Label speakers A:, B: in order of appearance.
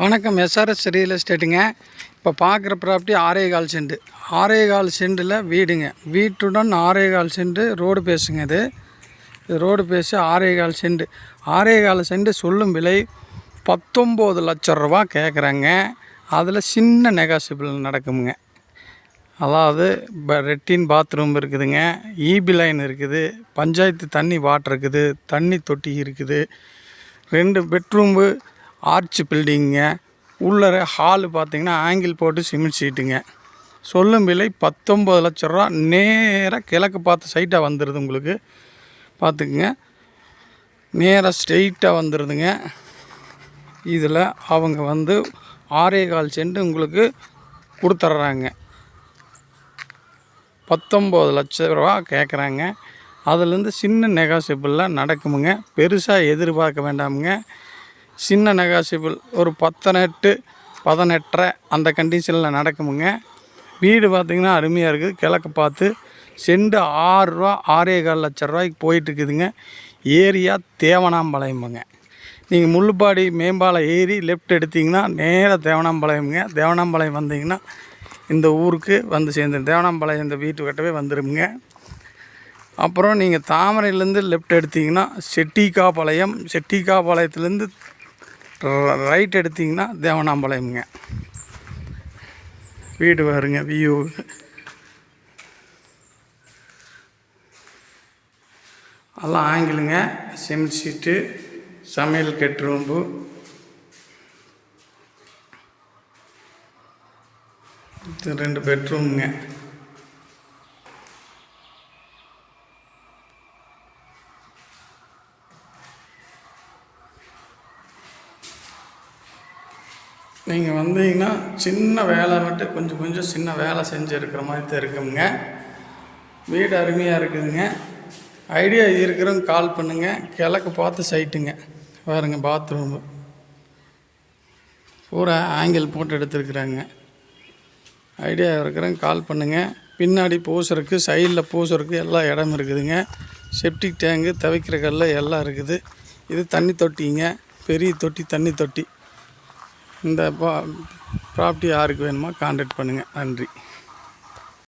A: வணக்கம் SRS real எஸ்டேட்டுங்க இப்போ பார்க்குற ப்ராப்பர்ட்டி ஆரே கால் செண்டு. ஆரே கால் செண்டில் வீடுங்க. வீட்டுடன் ஆரே கால் செண்டு ரோடு பேசுங்க இது. ரோடு பேசி ஆரே கால் செண்டு. ஆரே கால் செண்டு சொல்லும் விலை பத்தொம்போது லட்ச ரூபா கேட்குறாங்க அதில் சின்ன நெகாசிபிள் நடக்குமுங்க. அதாவது இப்போ ரெட்டின் பாத்ரூம் இருக்குதுங்க. ஈபி லைன் இருக்குது. பஞ்சாயத்து தண்ணி வாட்டர் இருக்குது. தண்ணி தொட்டி இருக்குது. ரெண்டு பெட்ரூம்பு ஆர்ச் பில்டிங்குங்க உள்ளர ஹாலு பார்த்தீங்கன்னா ஆங்கிள் போட்டு சிமெண்ட் சீட்டுங்க சொல்லும் விலை பத்தொம்பது லட்ச ரூபா. நேராக கிழக்கு பார்த்து சைட்டாக வந்துடுது உங்களுக்கு. பார்த்துக்குங்க நேராக ஸ்ட்ரெயிட்டாக வந்துடுதுங்க இதில் அவங்க வந்து ஆறே கால் சென்ட் உங்களுக்கு கொடுத்துட்றாங்க பத்தொம்பது லட்ச ரூபா கேட்குறாங்க அதுலேருந்து சின்ன நெகாசிபிளில் நடக்குமுங்க. பெருசாக எதிர்பார்க்க வேண்டாமுங்க. சின்ன நெகாசிபிள் ஒரு பத்தனெட்டு பதினெட்டரை அந்த கண்டிஷனில் நடக்குமுங்க. வீடு பார்த்திங்கன்னா அருமையாக இருக்குது. கிழக்கு பார்த்து செண்டு ஆறுரூவா ஆறே கால் லட்ச ரூபாய்க்கு போயிட்டுருக்குதுங்க. ஏரியா தேவனாம்பாளையமுங்க நீங்கள் முள்ளுப்பாடி மேம்பாலம் ஏறி லெஃப்ட் எடுத்திங்கன்னா நேராக தேவனாம்பாளையமுங்க. தேவனாம்பாளையம் வந்தீங்கன்னா இந்த ஊருக்கு வந்து சேர்ந்து தேவனாம்பாளையம் இந்த வீட்டு கட்டவே வந்துடுங்க அப்புறம் நீங்கள் தாமரையிலேருந்து லெஃப்ட் எடுத்தீங்கன்னா செட்டிக்காபாளையம் செட்டிக்காபாளையத்துலேருந்து ரைட் எடுத்தீங்கன்னா தேவனாம்பாளையம்ங்க. வீடு வருங்க வியூ எல்லாம் ஆங்கிலுங்க. சிமெண்ட் சீட்டு சமையல் கெட் ரூம்பு ரெண்டு பெட்ரூம்ங்க நீங்கள் வந்தீங்கன்னா சின்ன வேலை மட்டும் கொஞ்சம் கொஞ்சம் சின்ன வேலை செஞ்சு இருக்கிற மாதிரி தான் வீடு அருமையாக இருக்குதுங்க. ஐடியா இருக்கிறவங்க கால் பண்ணுங்கள் கிழக்கு பார்த்து சைட்டுங்க பாருங்க பாத்ரூமு பூரா ஆங்கிள் போட்டு எடுத்துருக்குறாங்க. ஐடியா இருக்கிறவங்க கால் பண்ணுங்கள் பின்னாடி பூசருக்கு சைடில் பூசருக்கு எல்லா இடம் இருக்குதுங்க. செப்டிக் டேங்கு தவிக்கிற கல்ல எல்லாம் இருக்குது. இது தண்ணி தொட்டிங்க. பெரிய தொட்டி தண்ணி தொட்டி. இந்த ப்ராப்பர்ட்டி யாருக்கு வேணுமோ கான்டாக்ட் பண்ணுங்கள் நன்றி.